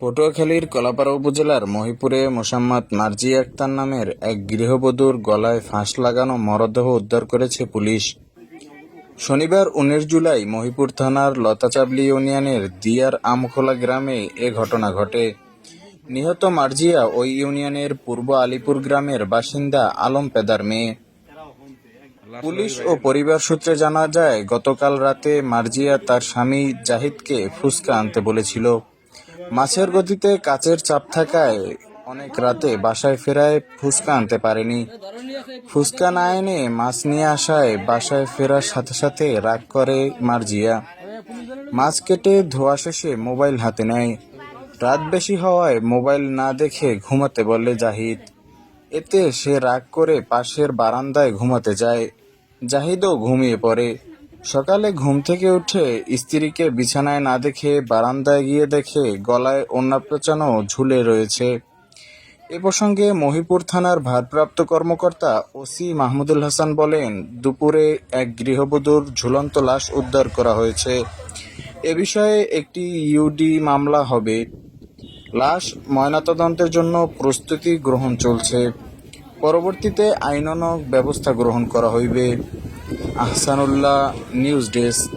পটুয়াখালীর কলাপাড়া উপজেলার মহিপুরে মোসাম্মদ মার্জি আক্তার নামের এক গৃহবধূর গলায় ফাঁস লাগানো মরদেহ উদ্ধার করেছে পুলিশ। শনিবার উনিশ জুলাই মহিপুর থানার লতাচাবলি ইউনিয়নের দিয়ার আমখোলা গ্রামে এ ঘটনা ঘটে। নিহত মার্জিয়া ওই ইউনিয়নের পূর্ব আলিপুর গ্রামের বাসিন্দা আলম পেদার মেয়ে। পুলিশ ও পরিবার সূত্রে জানা যায় গতকাল রাতে মার্জিয়া তার স্বামী জাহিদকে ফুসকা আনতে বলেছিল। মাছের গতিতে কাচের চাপ থাকায় অনেক রাতে বাসায় ফেরায় ফুসকা আনতে পারেনি। ফুসকা না এনে মাছ নিয়ে আসায় বাসায় ফেরার সাথে সাথে রাগ করে মার্জিয়া। মাছ কেটে ধোয়া শেষে মোবাইল হাতে নেয়। রাত বেশি হওয়ায় মোবাইল না দেখে ঘুমাতে বলে জাহিদ। এতে সে রাগ করে পাশের বারান্দায় ঘুমাতে যায়। জাহিদও ঘুমিয়ে পড়ে। সকালে ঘুম থেকে উঠে স্ত্রীকে বিছানায় না দেখে বারান্দায় গিয়ে দেখে গলায় ওড়না ঝুলে রয়েছে। এ প্রসঙ্গে মহিপুর থানার ভারপ্রাপ্ত কর্মকর্তা ওসি মাহমুদুল হাসান বলেন, দুপুরে এক গৃহবধূর ঝুলন্ত লাশ উদ্ধার করা হয়েছে। এ বিষয়ে একটি ইউডি মামলা হবে। লাশ ময়নাতদন্তের জন্য প্রস্তুতি গ্রহণ চলছে। পরবর্তীতে আইনানক ব্যবস্থা গ্রহণ করা হইবে। Ahsanullah news desk.